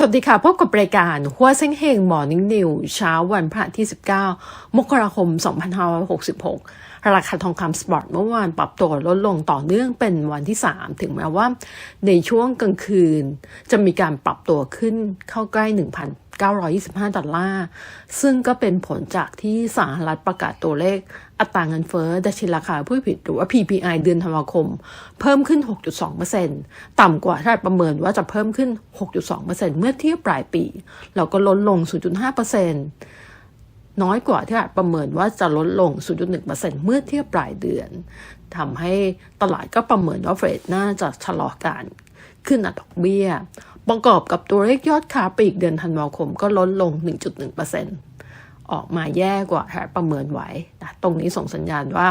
สวัสดีค่ะ พบกับรายการหัวเส้งเฮงหมอนิ่งนิวเช้าวันพระที่ 19 มกราคม 2566 ราคาทองคำสปอร์ตเมื่อวานปรับตัวลดลงต่อเนื่องเป็นวันที่ 3 ถึงแม้ว่าในช่วงกลางคืน จะมีการปรับตัวขึ้นเข้าใกล้ 925 ดอลลาร์ ซึ่งก็เป็นผลจากที่สหรัฐประกาศตัวเลข อัตราเงินเฟ้อดัชนีราคาผู้ผลิตหรือว่า PPI เดือนธันวาคม เพิ่มขึ้น 6.2%ต่ำกว่าที่ประเมินว่าจะเพิ่มขึ้น 6.2%เมื่อเทียบปลายปี แล้วก็ลดลง 0.5%น้อยกว่าที่ประเมินว่าจะลดลง 0.1%เมื่อเทียบปลายเดือน ทำให้ตลาดก็ประเมินว่าเฟดน่าจะชะลอการ ขึ้นอัตราดอกเบี้ย ประกอบกับตัวเลขยอดค้าปลีกเดือนธันวาคมก็ลดลง 1.1%ออกมาแย่กว่าประเมินไว้นะตรงนี้ส่งสัญญาณว่า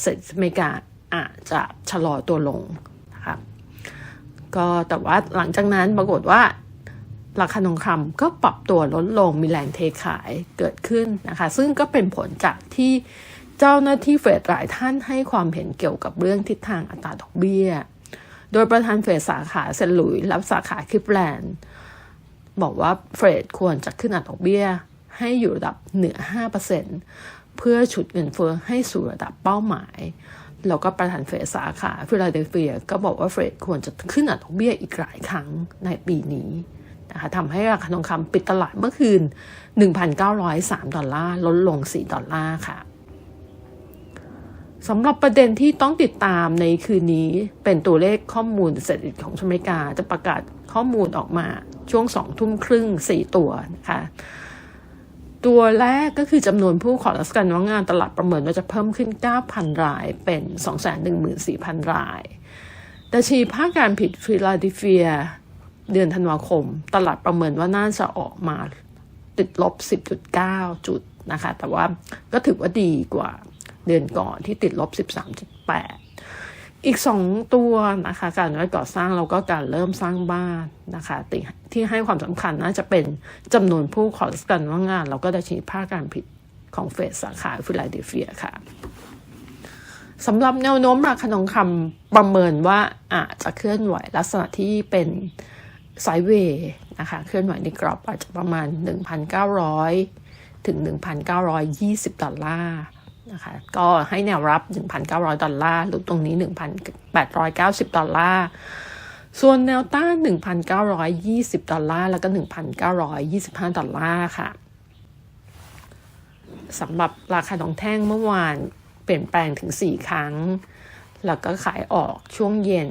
เศรษฐกิจอเมริกาอาจจะชะลอตัวลงนะครับก็แต่ว่าหลังจากนั้นปรากฏว่าราคาทองคำก็ปรับตัวลดลงมีแรงเทขายเกิดขึ้นนะคะ ซึ่งก็เป็นผลจากที่เจ้าหน้าที่เฟดหลายท่านให้ความเห็นเกี่ยวกับเรื่องทิศทางอัตราดอกเบี้ย โดยประธานเฟดสาขาเซนหลุยส์และสาขาคลิปแลนด์บอกว่าเฟดควรจะขึ้นอัตราดอกเบี้ย ให้อยู่ระดับเหนือ 5%เพื่อฉุดเงินเฟ้อให้สู่ระดับเป้าหมาย แล้วก็ประธานเฟดสาขาฟิลาเดลเฟียก็บอกว่าเฟดควรจะขึ้นอัตราดอกเบี้ยอีกหลายครั้งในปีนี้นะคะทำให้ราคาทองคำปิดตลาดเมื่อคืน 1,903 ดอลลาร์ ลดลง 4 ดอลลาร์ค่ะ สำหรับประเด็นที่ต้องติดตามในคืนนี้เป็นตัวเลขข้อมูลเศรษฐกิจของอเมริกา จะประกาศข้อมูลออกมาช่วงสองทุ่มครึ่งสี่ตัวนะคะตัวแรกก็คือจำนวนผู้ขอรับการว่างงานตลาดประเมินว่าจะเพิ่มขึ้น 9,000 รายเป็น 214,000 รายดัชนีภาคการผิดฟิลาเดลเฟีย เดือนธันวาคม ตลาดประเมินว่าน่าจะออกมาติดลบ 10.9 จุดนะคะ แต่ว่าก็ถือว่าดีกว่า เดือนก่อนที่ติดลบ 13.8 อีกสองตัวนะคะ การก่อสร้างแล้วก็การเริ่มสร้างบ้านนะคะที่ให้ความสำคัญน่าจะเป็นจำนวนผู้ขอรับการว่างงาน แล้วก็ดัชนีภาคการผิดของเฟดสาขาฟิลาเดลเฟียค่ะสำหรับแนวโน้มราคาทองคำประเมินว่าอาจจะเคลื่อนไหวลักษณะที่เป็นไซเวย์นะคะ เคลื่อนไหวในกรอบอาจจะประมาณ 1,900 ถึง 1,920 ดอลลาร์ นะคะก็ให้แนวรับ 1,900 ดอลลาร์หรือตรงนี้ 1,890 ดอลลาร์ ส่วนแนวต้าน 1,920 ดอลลาร์ แล้วก็ 1,925 ดอลลาร์ค่ะสำหรับราคาทองแท่งเมื่อวานเปลี่ยนแปลงถึง 4 ครั้ง แล้วก็ขายออกช่วงเย็น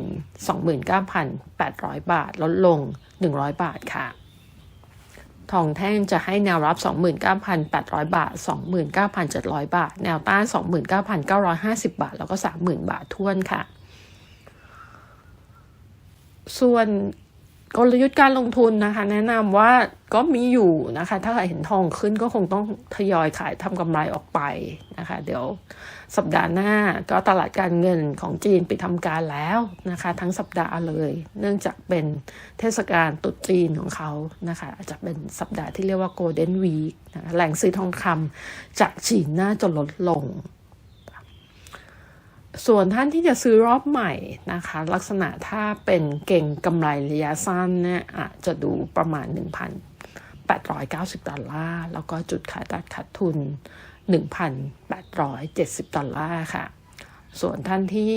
29,800 บาท ลดลง 100 บาทค่ะ ทองแท่งจะให้แนวรับ 29,800 บาท 29,700 บาท แนวต้าน 29,950 บาท แล้วก็ 30,000 บาททวนค่ะ ส่วน กลยุทธ์การลงทุนนะคะ แนะนำว่าก็มีอยู่นะคะ ถ้าใครเห็นทองขึ้นก็คงต้องทยอยขายทำกำไรออกไปนะคะ เดี๋ยวสัปดาห์หน้าก็ตลาดการเงินของจีนปิดทำการแล้วนะคะ ทั้งสัปดาห์เลย เนื่องจากเป็นเทศกาลตรุษจีนของเขานะคะ อาจจะเป็นสัปดาห์ที่เรียกว่า Golden Week แหล่งซื้อทองคำจากจีนน่าจะลดลง ส่วนท่านที่จะซื้อรอบใหม่นะคะ ลักษณะถ้าเป็นเก่งกำไรระยะสั้นเนี่ยอาจจะดูประมาณ 1,890 ดอลลาร์ แล้วก็จุดขายตัดขาดทุน 1,870 ดอลลาร์ค่ะ ส่วนท่านที่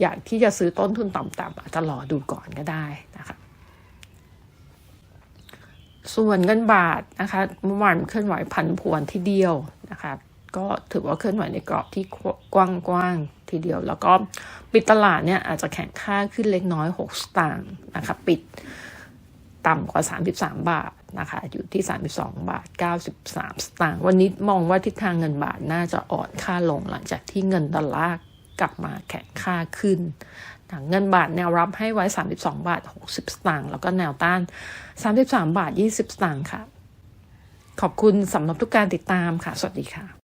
อยากที่จะซื้อต้นทุนต่ำๆอาจจะรอดูก่อนก็ได้นะคะ ส่วนเงินบาทนะคะเมื่อวานเคลื่อนไหวพันพวนที่เดียวนะคะก็ถือว่าเคลื่อนไหวในกรอบที่กว้างๆ ทีเดียว แล้วก็ปิดตลาดเนี่ยอาจจะแข่งค่าขึ้นเล็กน้อย 6 สตางค์นะคะ ปิดต่ำกว่า 33 บาทนะคะ อยู่ที่ 32 บาท 93 สตางค์ วันนี้มองว่าทิศทางเงินบาทน่าจะอ่อนค่าลงหลังจากที่เงินดอลลาร์กลับมาแข็งค่าขึ้น เงินบาทแนวรับให้ไว้ 32 บาท 60 สตางค์ แล้วก็แนวต้าน 33 บาท 20 สตางค์ค่ะ ขอบคุณสำหรับทุกการติดตามค่ะ สวัสดีค่ะ